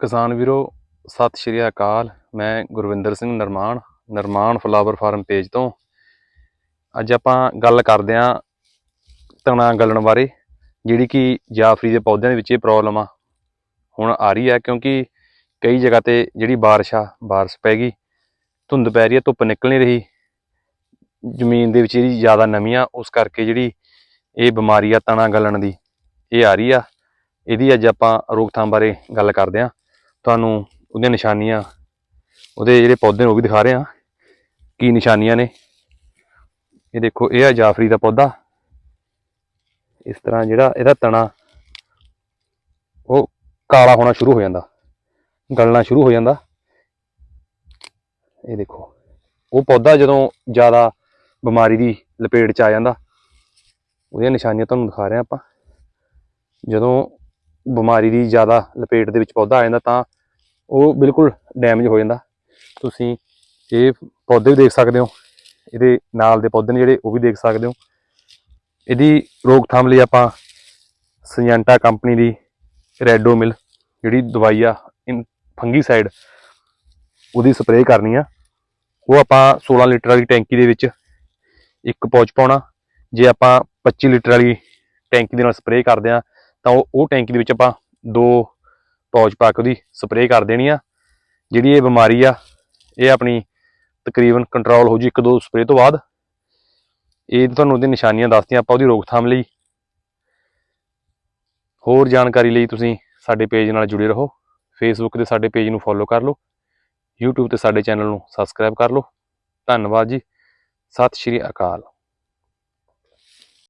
ਕਿਸਾਨ ਵੀਰੋ, ਸਤਿ ਸ਼੍ਰੀ ਅਕਾਲ। ਮੈਂ Gurvinder Singh Narman Narman flower farm page ਤੋਂ। ਅੱਜ ਆਪਾਂ ਗੱਲ ਕਰਦੇ ਆਂ ਤਣਾ ਗਲਣ ਬਾਰੇ, ਜਿਹੜੀ ਕਿ ਜਾਫਰੀ ਦੇ ਪੌਦਿਆਂ ਦੇ ਵਿੱਚ ਇਹ ਪ੍ਰੋਬਲਮ ਆ। ਹੁਣ ਆ ਰਹੀ ਹੈ ਕਿਉਂਕਿ ਕਈ ਜਗ੍ਹਾ ਤੇ ਜਿਹੜੀ ਬਾਰਿਸ਼ ਆ, ਬਾਰਿਸ਼ ਪੈ ਗਈ, ਧੁੰਦ ਪੈ ਰਹੀ ਹੈ, ਧੁੱਪ ਨਿਕਲ ਨਹੀਂ ਰਹੀ। ਜ਼ਮੀਨ ਦੇ ਵਿੱਚ ਜਿਹੜੀ ਜ਼ਿਆਦਾ ਨਮੀ ਆ ਉਸ ਕਰਕੇ ਜਿਹੜੀ ਇਹ ਬਿਮਾਰੀ ਆ ਤਣਾ ਗਲਣ ਦੀ, ਇਹ ਆ ਰਹੀ ਆ। ਇਹਦੀ ਅੱਜ ਆਪਾਂ ਰੋਕਥਾਮ ਬਾਰੇ ਗੱਲ ਕਰਦੇ ਆਂ ਤੁਹਾਨੂੰ ਉਹਦੀਆਂ ਨਿਸ਼ਾਨੀਆਂ, ਉਹਦੇ ਜਿਹੜੇ ਪੌਦੇ ਨੇ ਉਹ ਵੀ ਦਿਖਾ ਰਹੇ ਹਾਂ। ਕੀ ਨਿਸ਼ਾਨੀਆਂ ਨੇ? ਇਹ ਦੇਖੋ, ਇਹ ਆ ਜਾਫਰੀ ਦਾ ਪੌਦਾ। ਇਸ ਤਰ੍ਹਾਂ ਜਿਹੜਾ ਇਹਦਾ ਤਣਾ, ਉਹ ਕਾਲਾ ਹੋਣਾ ਸ਼ੁਰੂ ਹੋ ਜਾਂਦਾ, ਗਲਣਾ ਸ਼ੁਰੂ ਹੋ ਜਾਂਦਾ। ਇਹ ਦੇਖੋ, ਉਹ ਪੌਦਾ ਜਦੋਂ ਜ਼ਿਆਦਾ ਬਿਮਾਰੀ ਦੀ ਲਪੇਟ ਚ ਆ ਜਾਂਦਾ, ਉਹਦੀਆਂ ਨਿਸ਼ਾਨੀਆਂ ਤੁਹਾਨੂੰ ਦਿਖਾ ਰਹੇ ਹਾਂ ਆਪਾਂ। ਜਦੋਂ ਬਿਮਾਰੀ ਦੀ ਜ਼ਿਆਦਾ ਲਪੇਟ ਦੇ ਵਿੱਚ ਪੌਦਾ ਆ ਜਾਂਦਾ ਤਾਂ ਉਹ ਬਿਲਕੁਲ ਡੈਮੇਜ ਹੋ ਜਾਂਦਾ। ਤੁਸੀਂ ਇਹ ਪੌਦੇ ਵੀ ਦੇਖ ਸਕਦੇ ਹੋ। ਇਹਦੇ ਨਾਲ ਦੇ ਪੌਦੇ ਨੇ ਜਿਹੜੇ, ਉਹ ਵੀ ਦੇਖ ਸਕਦੇ ਹੋ। ਇਹਦੀ ਰੋਕਥਾਮ ਲਈ ਆਪਾਂ ਸਿੰਜੈਂਟਾ ਕੰਪਨੀ ਦੀ ਰੈਡੋਮਿਲ ਜਿਹੜੀ ਦਵਾਈ ਆ ਫੰਗੀਸਾਈਡ, ਉਹਦੀ ਸਪਰੇਅ ਕਰਨੀ ਆ। ਉਹ ਆਪਾਂ 16 ਲੀਟਰ ਵਾਲੀ ਟੈਂਕੀ ਦੇ ਵਿੱਚ ਇੱਕ ਪੌਚ ਪਾਉਣਾ। ਜੇ ਆਪਾਂ 25 ਲੀਟਰ ਵਾਲੀ ਟੈਂਕੀ ਦੇ ਨਾਲ ਸਪਰੇਅ ਕਰਦੇ ਆ, ਤਾਂ ਉਹ ਉਹ ਟੈਂਕੀ ਦੇ ਵਿੱਚ ਆਪਾਂ ਦੋ ਪੌਚ ਪਾ ਕੇ ਉਹਦੀ ਸਪਰੇਅ ਕਰ ਦੇਣੀ ਆ। ਜਿਹੜੀ ਇਹ ਬਿਮਾਰੀ ਆ, ਇਹ ਆਪਣੀ ਤਕਰੀਬਨ ਕੰਟਰੋਲ ਹੋ ਜੂ ਇੱਕ ਦੋ ਸਪਰੇਅ ਤੋਂ ਬਾਅਦ। ਇਹ ਤੁਹਾਨੂੰ ਉਹਦੀ ਨਿਸ਼ਾਨੀਆਂ ਦੱਸਤੀਆਂ ਆਪਾਂ ਉਹਦੀ ਰੋਕਥਾਮ ਲਈ। ਹੋਰ ਜਾਣਕਾਰੀ ਲਈ ਤੁਸੀਂ ਸਾਡੇ ਪੇਜ ਨਾਲ ਜੁੜੇ ਰਹੋ। ਫੇਸਬੁੱਕ ਤੇ ਸਾਡੇ ਪੇਜ ਨੂੰ ਫੋਲੋ ਕਰ ਲਓ। YouTube ਤੇ ਸਾਡੇ ਚੈਨਲ ਨੂੰ ਸਬਸਕ੍ਰਾਈਬ ਕਰ ਲਓ। ਧੰਨਵਾਦ ਜੀ। ਸਤਿ ਸ਼੍ਰੀ ਅਕਾਲ।